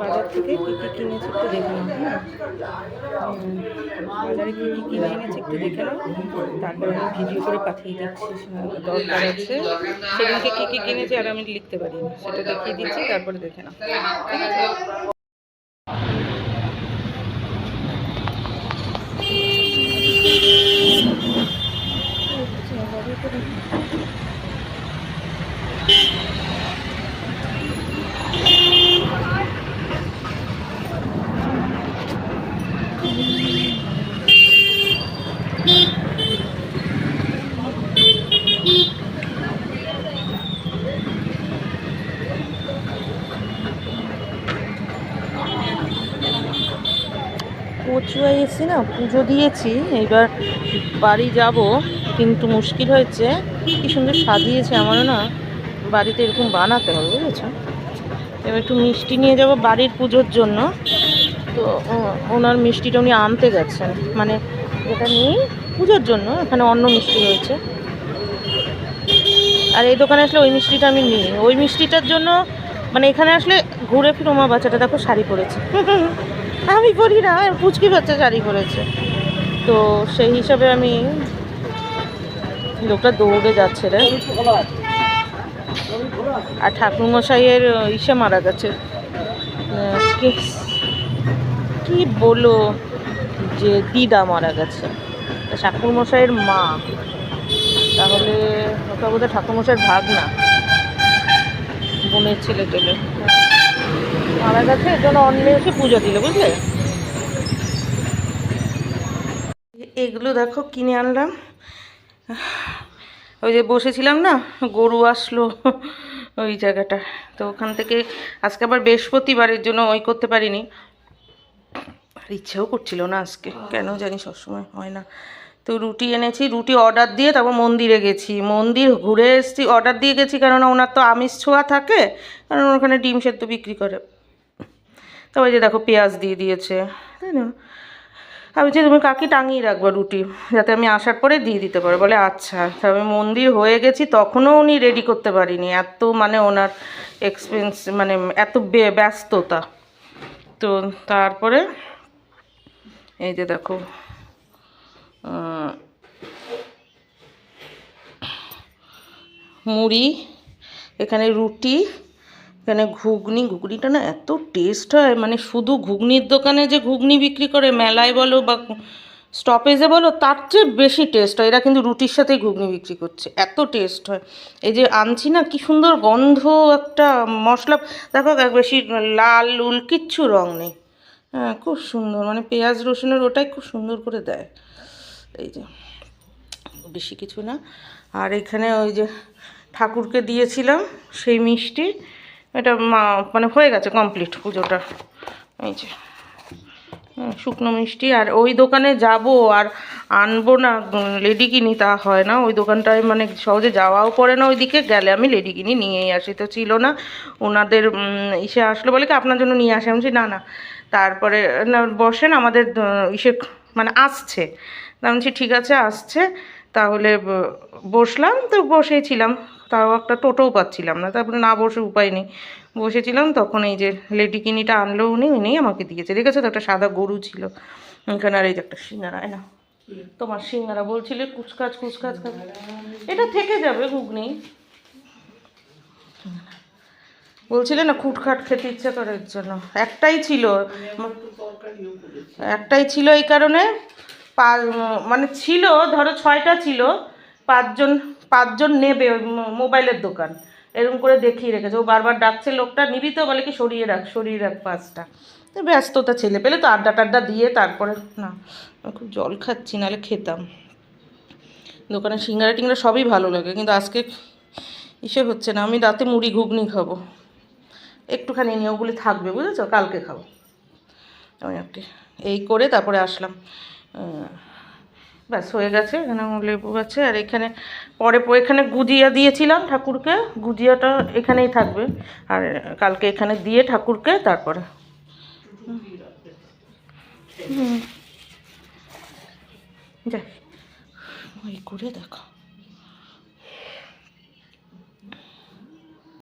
বাজার থেকে কী কী কিনেছে একটু দেখে নাও বাজারে কী কী কিনে এনেছে একটু দেখে নাও। তারপরে আমি ভিডিও করে পাঠিয়ে দিচ্ছি দরকার আছে। সেদিনকে কী কী কিনেছে আর আমি লিখতে পারি সেটা দেখিয়ে দিচ্ছি, তারপরে দেখে নাও। ঠিক আছে? কচুয়ায় এসে না, পুজো দিয়েছি এবার বাড়ি যাব, কিন্তু মুশকিল হয়েছে, কি সুন্দর সাজিয়েছে আমারও না, বাড়িতে এরকম বানাতে হবে, বুঝেছ? এবার একটু মিষ্টি নিয়ে যাব বাড়ির পুজোর জন্য, তো ওনার মিষ্টিটা উনি আনতে গেছেন মানে এটা নিয়ে পুজোর জন্য, এখানে অন্য মিষ্টি রয়েছে। আর এই দোকানে আসলে ওই মিষ্টিটা আমি নিই, ওই মিষ্টিটার জন্য মানে এখানে আসলে ঘুরে ফিরে আমার বাচ্চাটা দেখো শাড়ি পরেছে। আমি পরি না পুচকি বাচ্চা শাড়ি করেছে। তো সেই হিসাবে আমি লোকটা দৌড়ে যাচ্ছে রে। আর ঠাকুরমশাইয়ের ইসে মারা গেছে। কি বলো যে দিদা মারা গেছে? ঠাকুরমশাইয়ের মা। তাহলে ওটা বোধহয় ঠাকুরমশাইয়ের ভাগ না বোনের ছেলে টেলে। মারা গেছে এর জন্য অন্য এসে পুজো দিল, বুঝলে? এগুলো দেখো, কিনে আনলাম। ওই যে বসেছিলাম না, গরু আসলো ওই জায়গাটা। তো ওখান থেকে আজকে আবার বৃহস্পতিবারের জন্য ওই করতে পারিনি। আর ইচ্ছেও করছিল না আজকে। কেন জানি সবসময় হয় না। তো রুটি এনেছি, রুটি অর্ডার দিয়ে তারপর মন্দিরে গেছি। মন্দির ঘুরে এসেছি অর্ডার দিয়ে গেছি কেননা ওনার তো আমিষ ছোঁয়া থাকে, কারণ ওখানে ডিম সেদ্ধ বিক্রি করে। তারপরে যে দেখো পেঁয়াজ দিয়ে দিয়েছে, তাই না? আমি যে তুমি কাকি টাঙিয়ে রাখব রুটি? যাতে আমি আসার পরে দিয়ে দিতে পারো। বলে আচ্ছা। তবে মন্দির হয়ে গেছি, তখনও উনি রেডি করতে পারিনি। এত মানে ওনার এক্সপেন্স মানে এত ব্যস্ততা। তো তারপরে, এই যে দেখো মুড়ি, এখানে রুটি, এখানে ঘুগনি। ঘুগনিটা না এত টেস্ট হয় মানে শুধু ঘুগনির দোকানে যে ঘুগনি বিক্রি করে, মেলায় বলো বা স্টপেজে বলো, তার চেয়ে বেশি টেস্ট হয়। এরা কিন্তু রুটির সাথেই ঘুগনি বিক্রি করছে। এত টেস্ট হয়। এই যে আনছি না, কি সুন্দর গন্ধ, একটা মশলা। দেখো বেশি লাল লুল কিচ্ছু রং নেই। হ্যাঁ খুব সুন্দর। মানে পেঁয়াজ রসুনের ওটাই খুব সুন্দর করে দেয়। এই যে, বেশি কিছু না। আর এখানে ওই যে ঠাকুরকে দিয়েছিলাম, সেই মিষ্টি। এটা মানে হয়ে গেছে কমপ্লিট পুজোটা। এই যে শুকনো মিষ্টি। আর ওই দোকানে যাব আর আনব না লেডি কিনি তা হয় না। ওই দোকানটায় মানে সহজে যাওয়াও পড়ে না ওইদিকে। গেলে আমি লেডি কিনি, নিয়েই আসি। তো ছিল না। ওনাদের ইসে আসলো বলে কি আপনার জন্য নিয়ে আসি? আমি না না। তারপরে বসেন আমাদের ইসে মানে আসছে। বলছি, ঠিক আছে, আসছে। তাহলে বসলাম। তো বসেই ছিলাম তাও একটা টোটোও পাচ্ছিলাম না। তারপরে না বসে উপায় নেই। বসেছিলাম, তখন এই যে লেডি কিনিটা আনলো উনি উনিই আমাকে দিয়েছে। দেখেছ তো একটা সাদা গরু ছিল। এখানে আর এই যে একটা সিঙ্গারা না তোমার সিঙ্গারা বলছিলে কুচকাচ কুচকাচ। এটা থেকে যাবে, ঘুগনি। বলছিলে না, খুটখাট খেতে ইচ্ছা করার জন্য। একটাই ছিল। একটাই ছিল এই কারণে পা- মানে ছিল, ধরো ছয়টা ছিল, পাঁচজন পাঁচজন নেবে মোবাইলের দোকান। এরকম করে দেখিয়ে রেখেছে। ও বারবার ডাকছে, লোকটা নিবি তো? বলে কি, সরিয়ে রাখ সরিয়ে রাখ পাঁচটা। তো ব্যস্ততা ছেলে পেলে তো আড্ডা টাড্ডা দিয়ে তারপরে, না খুব জল খাচ্ছি, নাহলে খেতাম। দোকানে সিঙ্গারা টিঙ্গারা সবই ভালো লাগে, কিন্তু আজকে ইসে হচ্ছে না। আমি রাতে মুড়ি, ঘুগনি খাব। একটুখানি নিয়ে ওগুলি থাকবে, বুঝেছ? কালকে খাব ওই কি। এই করে তারপরে আসলাম। ব্যাস, হয়ে গেছে, এখানে লেবু আছে। আর এখানে, পরে এখানে গুজিয়া দিয়েছিলাম ঠাকুরকে। গুজিয়াটা এখানেই থাকবে। আর কালকে এখানে দিয়ে ঠাকুরকে তারপরে। যাই। ওই করে দেখো